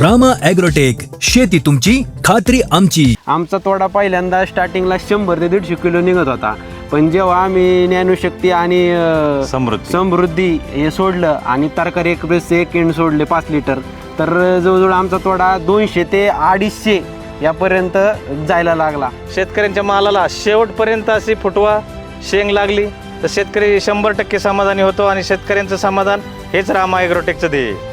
Rama agrotech शेती तुमची खात्री आमची आमचा तोडा पहिल्यांदा स्टार्टिंगला शंभर ते दीडशे किलो निघत होता पण जेव्हा आम्ही ज्ञानशक्ती आणि अं, समृद्धी. समृद्धी हे सोडलं आणि तरकारी एक्सप्रेस एक एंड सोडले पाच लिटर तर जवळजवळ आमचा तोडा दोनशे ते अडीचशे यापर्यंत जायला लागला शेतकऱ्यांच्या मालाला शेवटपर्यंत अशी फुटवा शेंग लागली तर शेतकरी शंभर टक्के समाधानी होतो आणि शेतकऱ्यांचं समाधान हेच रामा ॲग्रोटेकचं ध्येय आहे.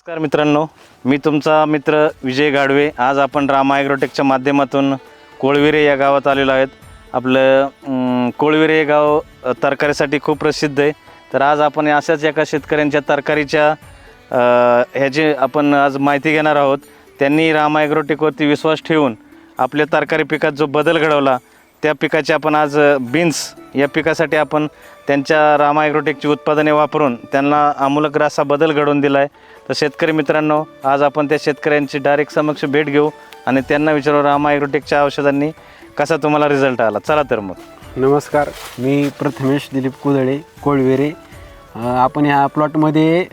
नमस्कार मित्रांनो. मी तुमचा मित्र विजय गाडवे. आज आपण रामा ॲग्रोटेकच्या माध्यमातून कोळविरे या गावात आलेलो आहेत. आपलं कोळविरे हे गाव तरकारीसाठी खूप प्रसिद्ध आहे. तर आज आपण अशाच एका शेतकऱ्यांच्या तरकारीच्या ह्याची आपण आज माहिती घेणार आहोत त्यांनी रामा ॲग्रोटेकवरती विश्वास ठेवून आपल्या तरकारी पिकात जो बदल घडवला त्या पिकाचे आपण आज बीन्स या पिकासाठी आपण त्यांच्या रामा ॲग्रोटेकची उत्पादने वापरून त्यांना आमूलक असा बदल घडवून दिला आहे तर शेतकरी मित्रांनो आज आपण त्या शेतकऱ्यांची डायरेक्ट समक्ष भेट घेऊ आणि त्यांना विचारू रामा ॲग्रोटेकच्या औषधांनी कसा तुम्हाला रिझल्ट आला. चला तर मग. नमस्कार मी प्रथमेश दिलीप कुदळे कोळवेरे. आपण ह्या प्लॉटमध्ये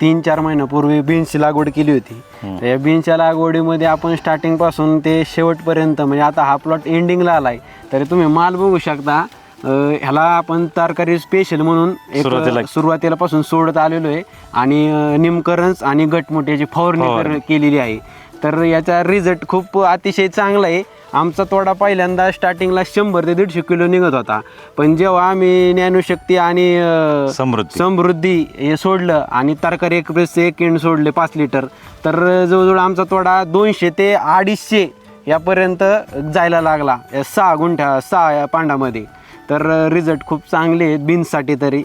तीन चार महिन्यापूर्वी बीन्सची लागवड केली होती. या बीन्सच्या लागवडीमध्ये आपण स्टार्टिंगपासून ते शेवटपर्यंत म्हणजे आता हा प्लॉट एंडिंगला आला आहे तरी तुम्ही माल बघू शकता अ, ह्याला आपण तरकारी स्पेशल म्हणून एक सुरुवातीला- सुरुवातीला पासून सोडत आलेलो आहे. आणि अ, निमकरंज आणि गटमुट्याची फवारणी फवारणी. कर- केलेली आहे. तर याचा रिझल्ट खूप अतिशय चांगला आहे. आमचा तोडा पहिल्यांदा स्टार्टिंगला शंभर ते दीडशे किलो निघत होता. पण जेव्हा आम्ही ज्ञानशक्ती आणि अ, समृद्धी. समृद्धी हे सोडलं आणि तरकारी एक्सप्रेस एक एंड सोडले पाच लिटर तर जवळजवळ आमचा तोडा दोनशे ते अडीचशे यापर्यंत जायला लागला या सहा गुंठ्या सहा या पांडामध्ये. तर रिझल्ट खूप चांगले आहेत बीन्ससाठी तरी.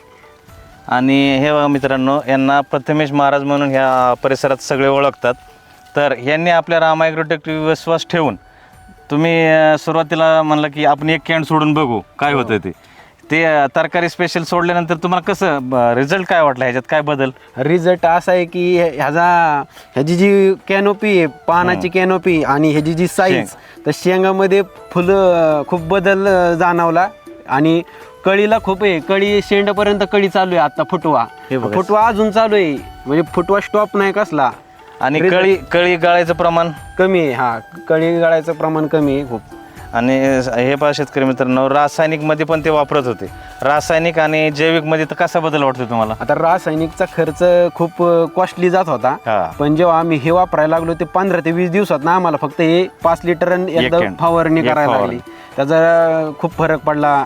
आणि हे बघा मित्रांनो यांना प्रथमेश महाराज म्हणून ह्या परिसरात सगळे ओळखतात. तर यांनी आपल्या रामा ॲग्रोटेक विश्वास ठेवून तुम्ही सुरुवातीला म्हणलं की आपण एक कॅन्ड सोडून बघू काय होतं ते. ते तरकारी स्पेशल सोडल्यानंतर तुम्हाला कसं रिझल्ट काय वाटला ह्याच्यात काय बदल? रिझल्ट असा आहे की ह्याचा ह्याची जी कॅनोपी आहे पानाची कॅनोपी आणि ह्याची जी साईज तर शेंगामध्ये फुलं खूप बदल जाणवला. आणि कळीला खूप आहे. कळी शेंडापर्यंत कळी चालू आहे आता फुटवा. हे बघा. फुटवा अजून चालू आहे. म्हणजे फुटवा स्टॉप नाही कसला. आणि कळी कळी गाळायचं प्रमाण? कमी आहे. हा कळी गाळायचं प्रमाण कमी आहे खूप. आणि हे पहा शेतकरी मित्रांनो रासायनिकमध्ये पण ते वापरत होते रासायनिक आणि जैविकमध्ये तर कसा बदल वाटतो तुम्हाला आता रासायनिकचा खर्च खूप कॉस्टली जात होता हा. पण जेव्हा आम्ही हे वापरायला लागलो ते पंधरा ते वीस दिवसात ना आम्हाला फक्त हे पाच लिटर एकदा can. फवारणी एक करायला. लागली त्याचा खूप फरक पडला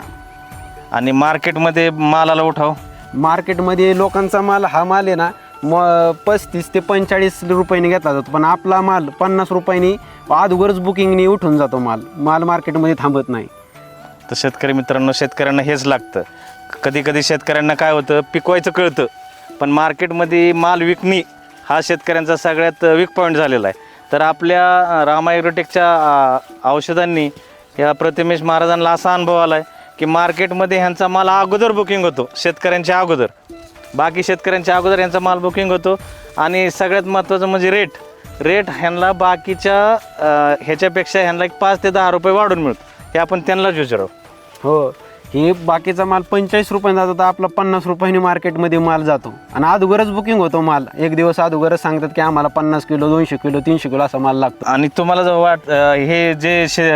आणि मार्केटमध्ये मालाला उठाव मार्केटमध्ये लोकांचा माल हा माल आहे ना म पस्तीस ते पंचेचाळीस रुपयाने घेतला जातो. पण आपला माल पन्नास रुपयाने अगोदरच बुकिंगने उठून जातो माल. माल मार्केटमध्ये थांबत नाही. तर शेतकरी मित्रांनो शेतकऱ्यांना हेच लागतं. कधी कधी शेतकऱ्यांना काय होतं पिकवायचं कळतं. पण मार्केटमध्ये माल विकणे हा शेतकऱ्यांचा सगळ्यात वीक पॉईंट झालेला आहे. तर आपल्या रामा ॲग्रोटेकच्या औषधांनी या प्रतिमेश महाराजांना असा अनुभव आला आहे की मार्केटमध्ये ह्यांचा माल अगोदर बुकिंग होतो शेतकऱ्यांच्या अगोदर. बाकी शेतकऱ्यांच्या अगोदर यांचा माल बुकिंग होतो. आणि सगळ्यात महत्त्वाचं म्हणजे रेट रेट ह्यांना बाकीच्या ह्याच्यापेक्षा ह्यांना एक पाच ते दहा रुपये वाढून मिळतो. हे आपण त्यांनाच विचारू हो हे बाकीचा माल पंचेचाळीस रुपयाने जातो तर आपला पन्नास रुपयाने मार्केटमध्ये माल जातो. आणि अगोदरच बुकिंग होतो माल. एक दिवस अगोदरच सांगतात की आम्हाला पन्नास किलो दोनशे किलो तीनशे किलो असा माल लागतो. आणि तुम्हाला जर वाट हे जे शे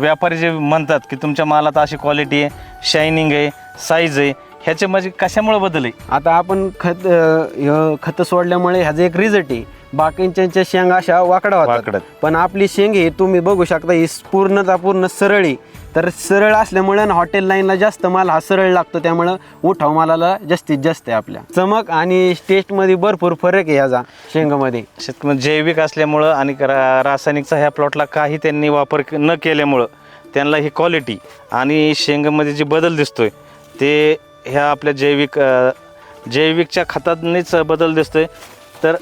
व्यापारी जे म्हणतात की तुमच्या मालात अशी क्वालिटी आहे शायनिंग आहे साईज आहे ह्याचे म्हणजे कशामुळे बदल आहे? आता आपण खत खत सोडल्यामुळे ह्याचा एक रिझल्ट आहे. बाकींच्या शेंगा अशा वाकडा वाकडत. पण आपली शेंग ही तुम्ही बघू शकता ही पूर्णता पूर्ण सरळ आहे. तर सरळ असल्यामुळे ना हॉटेल लाईनला जास्त माल हा सरळ लागतो. त्यामुळं उठाव मालाला जास्तीत जास्त आहे आपल्या. चमक आणि टेस्टमध्ये भरपूर फरक आहे ह्याचा शेंगामध्ये. शेतकरी जैविक असल्यामुळं आणि रासायनिकचा ह्या प्लॉटला काही त्यांनी वापर न केल्यामुळं त्यांना ही क्वालिटी आणि शेंगामध्ये जे बदल दिसतोय ते ह्या आपल्या जैविक जैविकच्या खतांनीच बदल दिसतोय. तर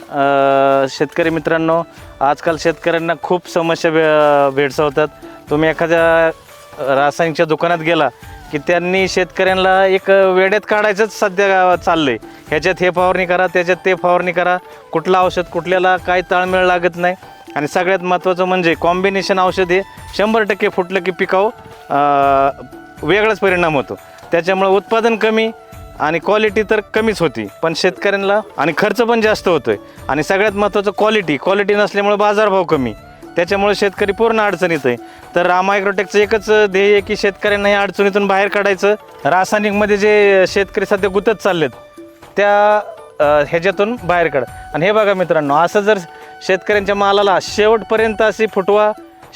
शेतकरी मित्रांनो आजकाल शेतकऱ्यांना खूप समस्या भे भेडसावतात. तुम्ही एखाद्या रासायनिकच्या दुकानात गेला की त्यांनी शेतकऱ्यांना एक वेड्यात काढायचंच सध्या चाललंय. ह्याच्यात हे फवारणी करा त्याच्यात ते फवारणी करा. कुठलं औषध कुठल्याला काय ताळमेळ लागत नाही. आणि सगळ्यात महत्त्वाचं म्हणजे कॉम्बिनेशन औषध हे शंभर टक्के फुटलं की पिकाव वेगळाच परिणाम होतो. त्याच्यामुळं उत्पादन कमी आणि क्वालिटी तर कमीच होती. पण शेतकऱ्यांना आणि खर्च पण जास्त होतोय. आणि सगळ्यात महत्त्वाचं क्वालिटी क्वालिटी नसल्यामुळे बाजारभाव कमी. त्याच्यामुळे शेतकरी पूर्ण अडचणीत आहे. तर रामायक्रोटेकचं एकच ध्येय आहे की शेतकऱ्यांना या अडचणीतून बाहेर काढायचं. रासायनिकमध्ये जे शेतकरी सध्या गुतत चाललेत त्या ह्याच्यातून बाहेर काढ. आणि हे बघा मित्रांनो असं जर शेतकऱ्यांच्या मालाला शेवटपर्यंत अशी फुटवा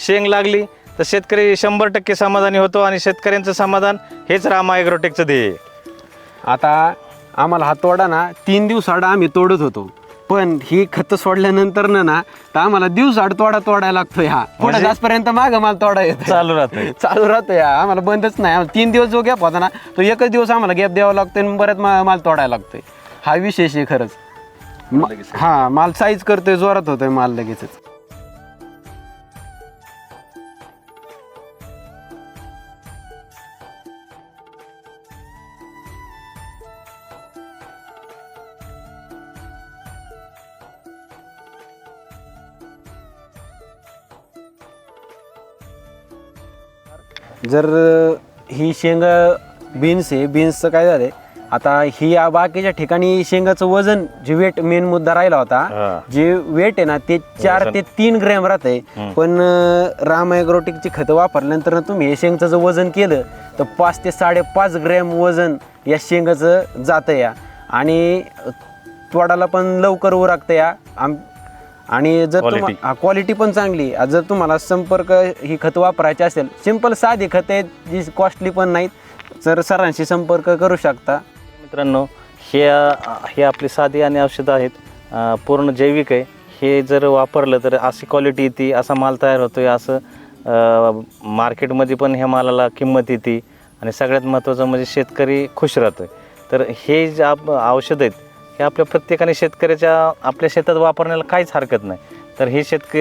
शेंग लागली तर शेतकरी शंभर टक्के समाधानी होतो आणि शेतकऱ्यांचं समाधान हेच रामा ॲग्रोटेकचं ध्येय आहे. आता आम्हाला हा तोडा ना तीन दिवसाआड आम्ही तोडत होतो. पण ही खतं सोडल्यानंतर ना ना तर आम्हाला दिवसाआड तोडा तोडायला लागतोय हा. पुढे म्हणजे? जासपर्यंत माग माल तोडा येतो चालू राहतंय. चालू राहतोय हा. आम्हाला बंदच नाही. आम्हाला तीन दिवस जो गॅप होता ना तो एकच दिवस आम्हाला गॅप द्यावा लागतोय आणि बऱ्याच मा- माल तोडायला लागतोय. हा विशेष आहे खरंच. म- हा माल साईज करतोय जोरात होतोय माल लगेचच. जर ही शेंग बीन्स आहे बीन्सचं काय झालंय आता ही या बाकीच्या ठिकाणी शेंगाचं वजन जे वेट मेन मुद्दा राहिला. होता जे वेट आहे ना ते चार. ते तीन ग्रॅम राहते पण राम ॲग्रोटिकची खतं वापरल्यानंतर ना तुम्ही हे शेंगचं जर वजन केलं तर पाच ते साडेपाच ग्रॅम वजन या शेंगाचं जातं या आणि तोडाला पण लवकर उरकतं या आम आणि जर Quality. तुम्हा क्वालिटी पण चांगली. आहे. जर तुम्हाला संपर्क ही खतं वापरायची असेल सिंपल साधी खतं आहेत जी कॉस्टली पण नाहीत तर सरांशी संपर्क करू शकता. मित्रांनो हे हे आपली साधी आणि औषधं आहेत. अं, पूर्ण जैविक आहे. हे जर वापरलं तर अशी क्वालिटी येते असा माल तयार होतोय असं अं, मार्केटमध्ये पण ह्या मालाला किंमत येते. आणि सगळ्यात महत्त्वाचं म्हणजे शेतकरी खुश राहतोय. तर हे जे आप औषध आहेत हे आपल्या प्रत्येकाने शेतकऱ्याच्या आपल्या शेतात वापरण्याला काहीच हरकत नाही. तर हे शेतक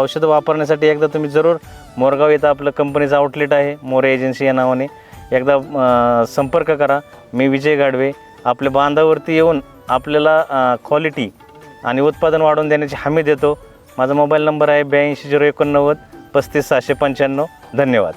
औषधं वापरण्यासाठी एकदा तुम्ही जरूर मोरगाव येथं आपलं कंपनीचं आउटलेट आहे मोरे एजन्सी या नावाने. एकदा संपर्क करा. मी विजय गाडवे. आपल्या बांधावरती येऊन आपल्याला क्वालिटी आणि उत्पादन वाढवून देण्याची हमी देतो. माझा मोबाईल नंबर आहे ब्याऐंशी झिरो एकोणनव्वद पस्तीस सहाशे पंच्याण्णव. धन्यवाद.